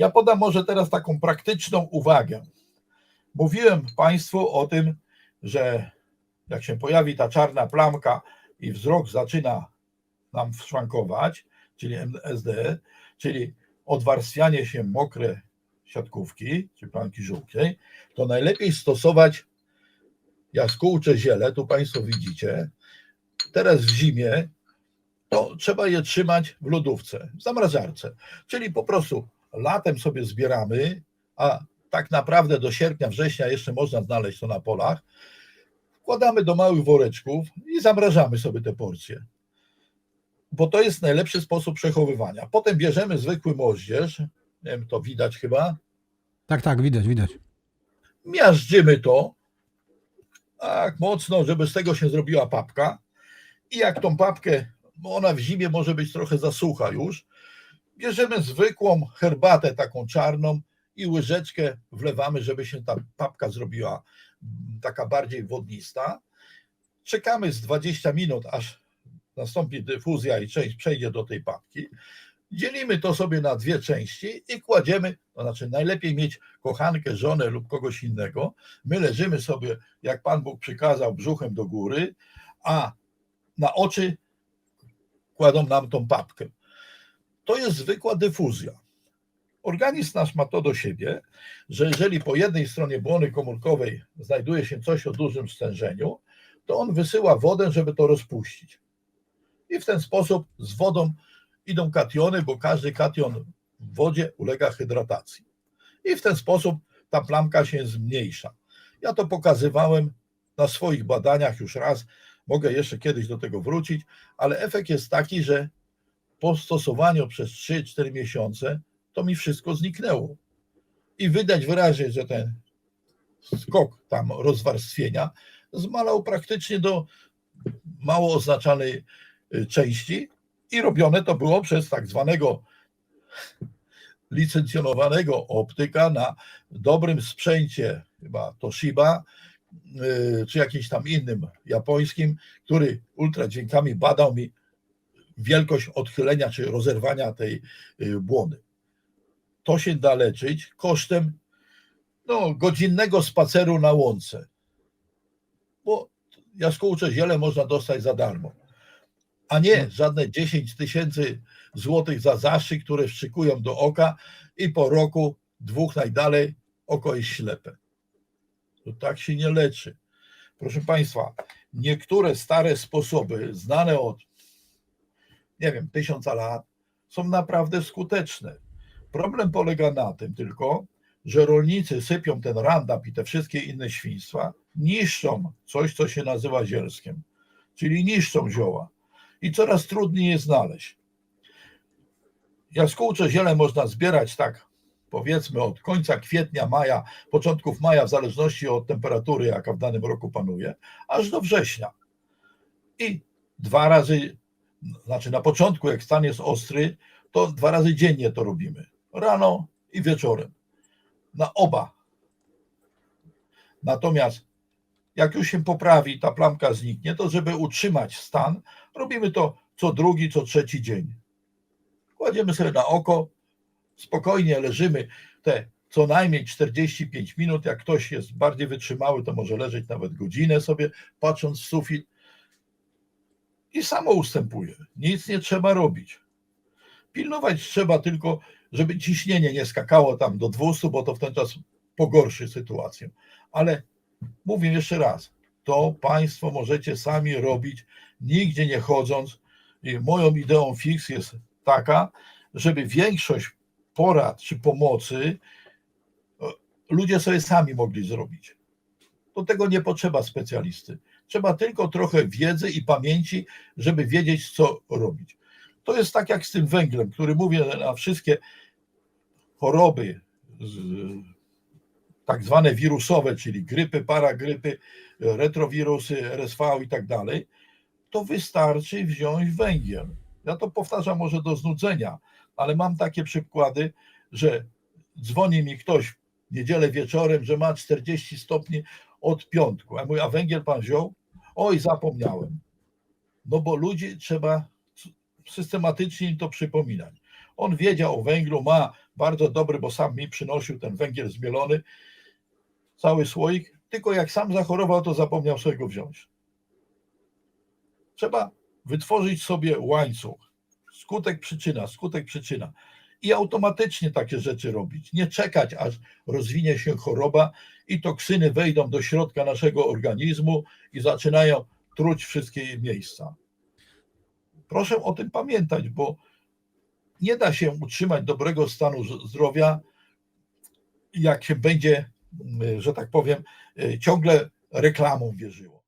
Ja podam może teraz taką praktyczną uwagę. Mówiłem Państwu o tym, że jak się pojawi ta czarna plamka i wzrok zaczyna nam szwankować, czyli MSD, czyli odwarstwianie się mokre siatkówki, czy plamki żółtej, to najlepiej stosować jaskółcze ziele, tu Państwo widzicie, teraz w zimie, to trzeba je trzymać w lodówce, w zamrażarce, czyli po prostu latem sobie zbieramy, a tak naprawdę do sierpnia, września jeszcze można znaleźć to na polach, wkładamy do małych woreczków i zamrażamy sobie te porcje. Bo to jest najlepszy sposób przechowywania. Potem bierzemy zwykły moździerz, nie wiem, to widać chyba, Tak, tak, widać, widać. miażdżymy to tak mocno, żeby z tego się zrobiła papka. I jak tą papkę, bo ona w zimie może być trochę za sucha już, bierzemy zwykłą herbatę taką czarną i łyżeczkę wlewamy, żeby się ta papka zrobiła mm, taka bardziej wodnista. Czekamy z 20 minut, aż nastąpi dyfuzja i część przejdzie do tej papki. Dzielimy to sobie na dwie części i kładziemy, to znaczy najlepiej mieć kochankę, żonę lub kogoś innego. My leżymy sobie, jak Pan Bóg przykazał, brzuchem do góry, a na oczy kładą nam tą papkę. To jest zwykła dyfuzja. Organizm nasz ma to do siebie, że jeżeli po jednej stronie błony komórkowej znajduje się coś o dużym stężeniu, to on wysyła wodę, żeby to rozpuścić. I w ten sposób z wodą idą kationy, bo każdy kation w wodzie ulega hydratacji. I w ten sposób ta plamka się zmniejsza. Ja to pokazywałem na swoich badaniach już raz, mogę jeszcze kiedyś do tego wrócić, ale efekt jest taki, że po stosowaniu przez 3-4 miesiące to mi wszystko zniknęło. I widać wyraźnie, że ten skok tam rozwarstwienia zmalał praktycznie do mało oznaczanej y, części i robione to było przez tak zwanego licencjonowanego optyka na dobrym sprzęcie, chyba Toshiba, y, czy jakimś tam innym japońskim, który ultradźwiękami badał mi wielkość odchylenia czy rozerwania tej y, błony. To się da leczyć kosztem no, godzinnego spaceru na łące, bo jaskółcze ziele można dostać za darmo, a nie żadne 10 tysięcy złotych za zastrzyk, które wszczykują do oka i po roku, dwóch najdalej, oko jest ślepe. To tak się nie leczy. Proszę Państwa, niektóre stare sposoby, znane od, nie wiem, tysiąca lat, są naprawdę skuteczne. Problem polega na tym tylko, że rolnicy sypią ten randap i te wszystkie inne świństwa, niszczą coś, co się nazywa zielskiem, czyli niszczą zioła i coraz trudniej je znaleźć. Jaskółcze ziele można zbierać tak, powiedzmy od końca kwietnia, maja, początków maja, w zależności od temperatury, jaka w danym roku panuje, aż do września. I dwa razy, znaczy na początku, jak stan jest ostry, to dwa razy dziennie to robimy. Rano i wieczorem. Na oba. Natomiast jak już się poprawi, ta plamka zniknie, to żeby utrzymać stan, robimy to co drugi, co trzeci dzień. Kładziemy sobie na oko, spokojnie leżymy te co najmniej 45 minut. Jak ktoś jest bardziej wytrzymały, to może leżeć nawet godzinę sobie, patrząc w sufit. I samo ustępuje. Nic nie trzeba robić. Pilnować trzeba tylko, żeby ciśnienie nie skakało tam do 200, bo to w ten czas pogorszy sytuację. Ale mówię jeszcze raz, to Państwo możecie sami robić, nigdzie nie chodząc. I moją ideą fix jest taka, żeby większość porad czy pomocy e, ludzie sobie sami mogli zrobić. Do tego nie potrzeba specjalisty. Trzeba tylko trochę wiedzy i pamięci, żeby wiedzieć, co robić. To jest tak jak z tym węglem, który mówię na wszystkie choroby, tak zwane wirusowe, czyli grypy, paragrypy, retrowirusy, RSV i tak dalej, to wystarczy wziąć węgiel. Ja to powtarzam może do znudzenia, ale mam takie przykłady, że dzwoni mi ktoś w niedzielę wieczorem, że ma 40 stopni od piątku. A mówi, a węgiel pan wziął? Oj, zapomniałem. No bo ludzi trzeba systematycznie im to przypominać. On wiedział o węglu, ma bardzo dobry, bo sam mi przynosił ten węgiel zmielony, cały słoik, tylko jak sam zachorował, to zapomniał sobie go wziąć. Trzeba wytworzyć sobie łańcuch. Skutek, przyczyna, skutek, przyczyna. I automatycznie takie rzeczy robić. Nie czekać, aż rozwinie się choroba i toksyny wejdą do środka naszego organizmu i zaczynają truć wszystkie miejsca. Proszę o tym pamiętać, bo nie da się utrzymać dobrego stanu zdrowia, jak się będzie, mm, że tak powiem, y, ciągle reklamą wierzyło.